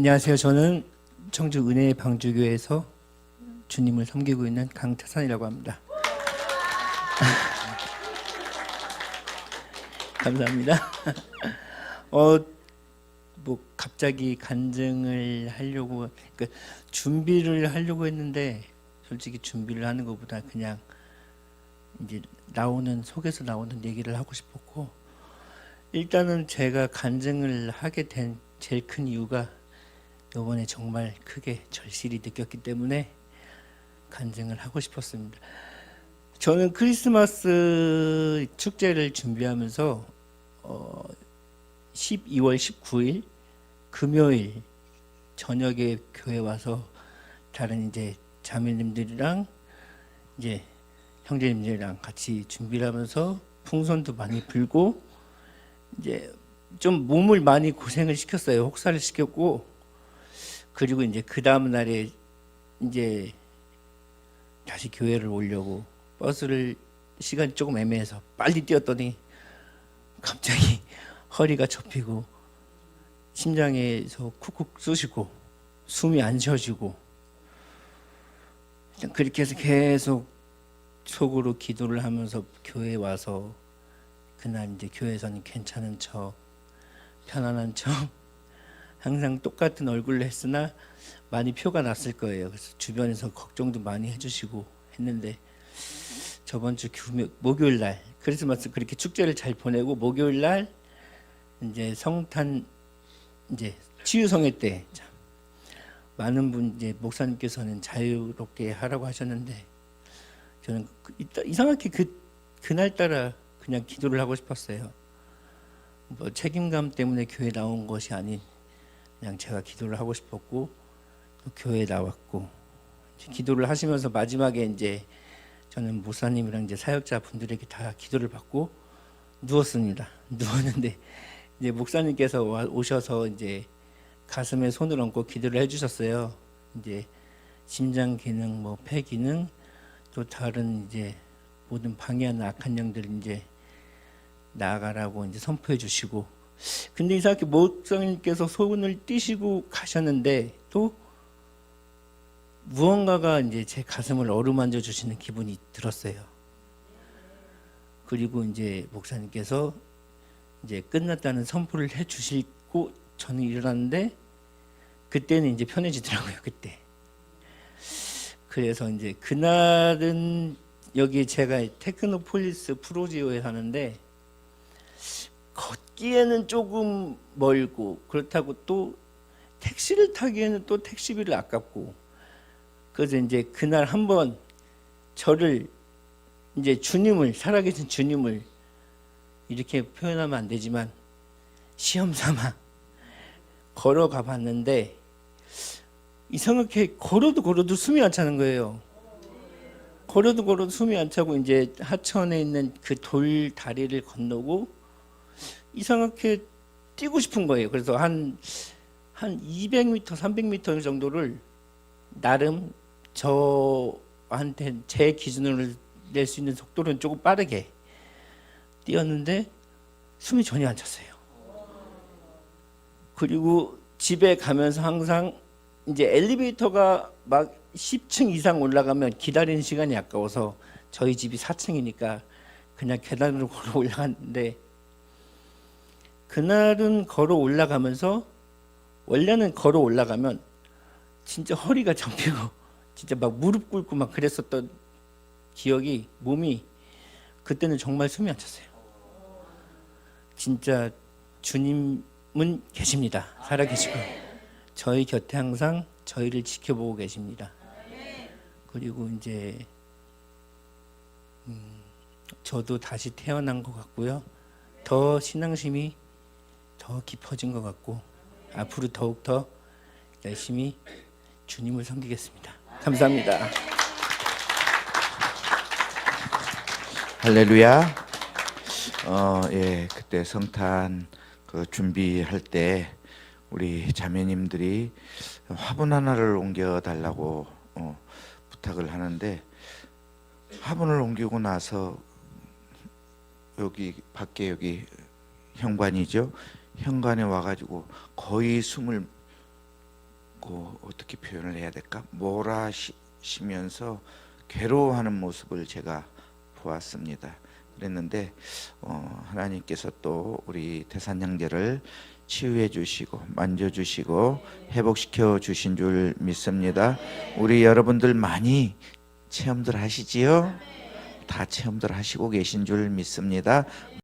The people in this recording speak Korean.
안녕하세요. 저는 청주 은혜의 방주교회에서 주님을 섬기고 있는 강태산이라고 합니다. 감사합니다. 어, 뭐 갑자기 간증을 하려고 그러니까 준비를 하려고 했는데 솔직히 준비를 하는 것보다 그냥 이제 나오는 속에서 나오는 얘기를 하고 싶었고 일단은 제가 간증을 하게 된 제일 큰 이유가 이번에 정말 크게 절실히 느꼈기 때문에 간증을 하고 싶었습니다. 저는 크리스마스 축제를 준비하면서 어, 12월 19일 금요일 저녁에 교회 와서 다른 이제 자매님들이랑 이제 형제님들이랑 같이 준비를 하면서 풍선도 많이 불고 이제 좀 몸을 많이 고생을 시켰어요. 혹사를 시켰고 그리고 이제 그 다음 날에 이제 다시 교회를 오려고 버스를 시간이 조금 애매해서 빨리 뛰었더니 갑자기 허리가 접히고 심장에서 쿡쿡 쑤시고 숨이 안 쉬어지고 그렇게 해서 계속 속으로 기도를 하면서 교회에 와서 그날 이제 교회에서는 괜찮은 척 편안한 척 항상 똑같은 얼굴로 했으나 많이 표가 났을 거예요. 그래서 주변에서 걱정도 많이 해주시고 했는데 저번 주 목요일 날 크리스마스 그렇게 축제를 잘 보내고 목요일 날 이제 성탄 이제 치유성회 때 참, 많은 분 이제 목사님께서는 자유롭게 하라고 하셨는데 저는 그- 이상하게 그 그날 따라 그냥 기도를 하고 싶었어요. 뭐 책임감 때문에 교회 나온 것이 아닌 그냥 제가 기도를 하고 싶었고 또 교회에 나왔고 기도를 하시면서 마지막에 이제 저는 목사님이랑 이제 사역자 분들에게 다 기도를 받고 누웠습니다. 누웠는데 이제 목사님께서 와- 오셔서 이제 가슴에 손을 얹고 기도를 해주셨어요. 이제 심장 기능, 뭐 폐 기능, 또 다른 이제 모든 방해하는 악한 영들 이제 나가라고 이제 선포해 주시고 근데 이상하게 목사님께서 손을 띄시고 가셨는데 또 무언가가 이제 제 가슴을 어루만져 주시는 기분이 들었어요. 그리고 이제 목사님께서 이제 끝났다는 선포를 해 주시고 저는 일어났는데 그때는 이제 편해지더라고요. 그때. 그래서 이제 그날은 여기 제가 테크노폴리스 프로지오에 사는데 걷기에는 조금 멀고 그렇다고 또 택시를 타기에는 또 택시비를 아깝고 그래서 이제 그날 한번 저를 이제 주님을 살아계신 주님을 이렇게 표현하면 안 되지만 시험 삼아 걸어가 봤는데 이상하게 걸어도 걸어도 숨이 안 차는 거예요. 걸어도 걸어도 숨이 안 차고 이제 하천에 있는 그 돌 다리를 건너고 이상하게 뛰고 싶은 거예요. 그래서 한, 한 200m, 300m 정도를 나름 저한테 제 기준으로 낼 수 있는 속도는 조금 빠르게 뛰었는데 숨이 전혀 안 찼어요. 그리고 집에 가면서 항상 이제 엘리베이터가 막 10층 이상 올라가면 기다리는 시간이 아까워서 저희 집이 4층이니까 그냥 계단으로 걸어 올라갔는데 그날은 걸어 올라가면서 원래는 걸어 올라가면 진짜 허리가 접히고 진짜 막 무릎 꿇고 막 그랬었던 기억이 몸이 그때는 정말 숨이 안 찼어요. 진짜 주님은 계십니다. 살아 계시고 저희 곁에 항상 저희를 지켜보고 계십니다. 그리고 이제 음, 저도 다시 태어난 것 같고요. 더 신앙심이 더 깊어진 것 같고 앞으로 더욱 더 열심히 주님을 섬기겠습니다. 감사합니다. 할렐루야. 어, 예, 그때 성탄 그 준비할 때 우리 자매님들이 화분 하나를 옮겨 달라고 어, 부탁을 하는데 화분을 옮기고 나서 여기 밖에 여기 현관이죠. 현관에 와가지고 거의 숨을 그 어떻게 표현을 해야 될까? 몰아쉬면서 괴로워하는 모습을 제가 보았습니다. 그랬는데 어, 하나님께서 또 우리 태산 형제를 치유해 주시고 만져 주시고 회복시켜 주신 줄 믿습니다. 우리 여러분들 많이 체험들 하시지요? 다 체험들 하시고 계신 줄 믿습니다.